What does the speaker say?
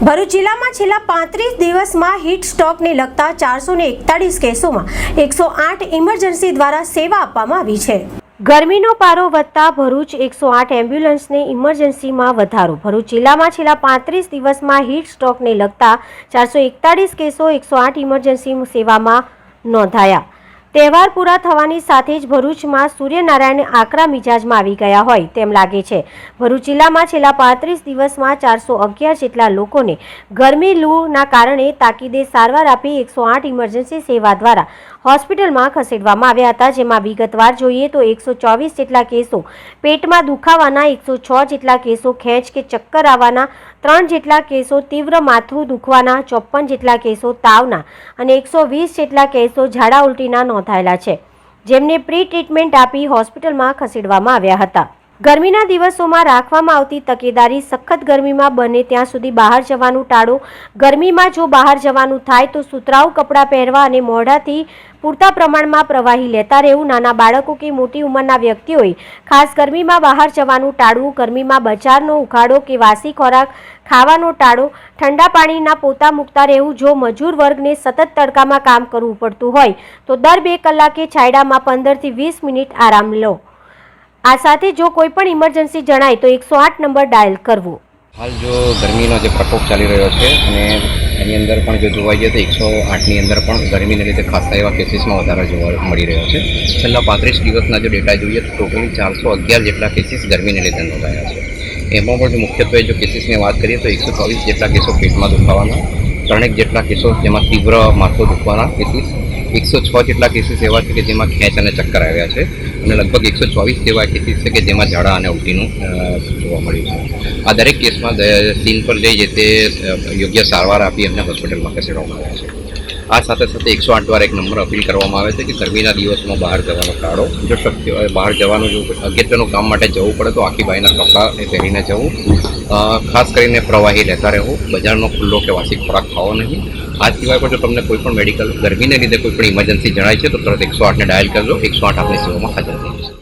ભરૂચ જિલ્લામાં છેલ્લા પાંત્રીસ દિવસમાં હીટ સ્ટોકને લગતા ચારસો ને એકતાળીસ કેસોમાં એકસો આઠ ઇમરજન્સી દ્વારા સેવા આપવામાં આવી છે. ગરમીનો પારો વધતા ભરૂચ એકસો આઠ એમ્બ્યુલન્સને ઇમરજન્સીમાં વધારો. ભરૂચ જિલ્લામાં છેલ્લા પાંત્રીસ દિવસમાં હીટ સ્ટોકને લગતા ચારસો એકતાળીસ કેસો એકસો આઠ ઇમરજન્સી સેવામાં નોંધાયા. તહેવાર પૂરા થવાની સાથે જ ભરૂચમાં સૂર્યનારાયણ આકરા મિજાજમાં આવી ગયા હોય તેમ લાગે છે. ભરૂચ જિલ્લામાં છેલ્લા પાંત્રીસ દિવસમાં ચારસો અગિયાર જેટલા લોકોને ગરમી લૂના કારણે તાકીદે સારવાર આપી એકસો આઠ ઇમરજન્સી સેવા દ્વારા હોસ્પિટલમાં ખસેડવામાં આવ્યા હતા. જેમાં વિગતવાર જોઈએ તો એકસો ચોવીસ જેટલા કેસો પેટમાં દુખાવાના, એકસો છ જેટલા કેસો ખેંચ કે ચક્કર આવવાના ત્રણ જેટલા કેસો તીવ્ર માથું દુખવાના ચોપ્પન જેટલા કેસો તાવના અને એકસો વીસ જેટલા કેસો ઝાડા ઉલટીના નોંધાયેલા છે, જેમને પ્રી ટ્રીટમેન્ટ આપી હોસ્પિટલમાં ખસેડવામાં આવ્યા હતા. ગરમીના દિવસોમાં રાખવામાં આવતી તકેદારી સખત ગરમીમાં બને ત્યાં સુધી બહાર જવાનું ટાળો. ગરમીમાં જો બહાર જવાનું થાય તો સુતરાઉ કપડાં પહેરવા અને મોઢાથી પૂરતા પ્રમાણમાં પ્રવાહી લેતા રહેવું નાના બાળકો કે મોટી ઉંમરના વ્યક્તિઓએ. ખાસ ગરમીમાં બહાર જવાનું ટાળવું, ગરમીમાં બજારનો ઉઘાડો કે વાસી ખોરાક ખાવાનો ટાળો, ઠંડા પાણીના પોતા મૂકતા રહેવું જો મજૂર વર્ગને સતત તડકામાં કામ કરવું પડતું હોય, તો દર બે કલાકે છાયડામાં પંદરથી વીસ મિનિટ આરામ લો. આ સાથે જો કોઈ પણ ઇમરજન્સી જણાય તો એકસો આઠ નંબર ડાયલ કરવો. હાલ જો ગરમીનો જે પ્રકોપ ચાલી રહ્યો છે અને એની અંદર પણ જો જોવા જઈએ તો એકસો આઠની અંદર પણ ગરમીને લીધે ખાસા એવા કેસીસમાં વધારો જોવા મળી રહ્યો છે. છેલ્લા પાંત્રીસ દિવસના જો ડેટા જોઈએ તો ટોટલી ચારસો અગિયાર જેટલા કેસીસ ગરમીને લીધે નોંધાયા છે. એમાં પણ મુખ્યત્વે જો કેસીસની વાત કરીએ તો એકસો ચોવીસ જેટલા કેસો પેટમાં દુખાવાના ત્રણેક જેટલા કેસો જેમાં તીવ્ર માથું દુખવાના કેસીસ એકસો છ જેટલા કેસીસ એવા છે કે જેમાં ખેંચ અને ચક્કર આવ્યા છે અને લગભગ એકસો ચોવીસ જેવા કેસીસ છે કે જેમાં ઝાડા અને ઉલટીનું જોવા મળ્યું છે. આ દરેક કેસમાં સીન પર જઈ જે તે યોગ્ય સારવાર આપી એમને હોસ્પિટલમાં ખસેડવામાં આવ્યા છે. આ સાથે સાથે એકસો આઠ વાર એક નંબર અપીલ કરવામાં આવે છે કે ગરમીના દિવસમાં બહાર જવાનો ટાળો. જો શક્ય હોય બહાર જવાનું જો અગત્યનું કામ માટે જવું પડે તો આખી બાઈના કપડાં પહેરીને જવું. ખાસ કરીને પ્રવાહી લેતા રહેવું બજારનો ખુલ્લો કે વાસી ખોરાક ખાવો નહીં. આ સિવાય પણ જો તમને કોઈ પણ મેડિકલ ગરમીને લીધે કોઈ પણ ઇમરજન્સી જણાય છે તો તરત એકસો આઠને ડાયલ કરજો. એકસો આઠ આપની સેવામાં હાજર થઈ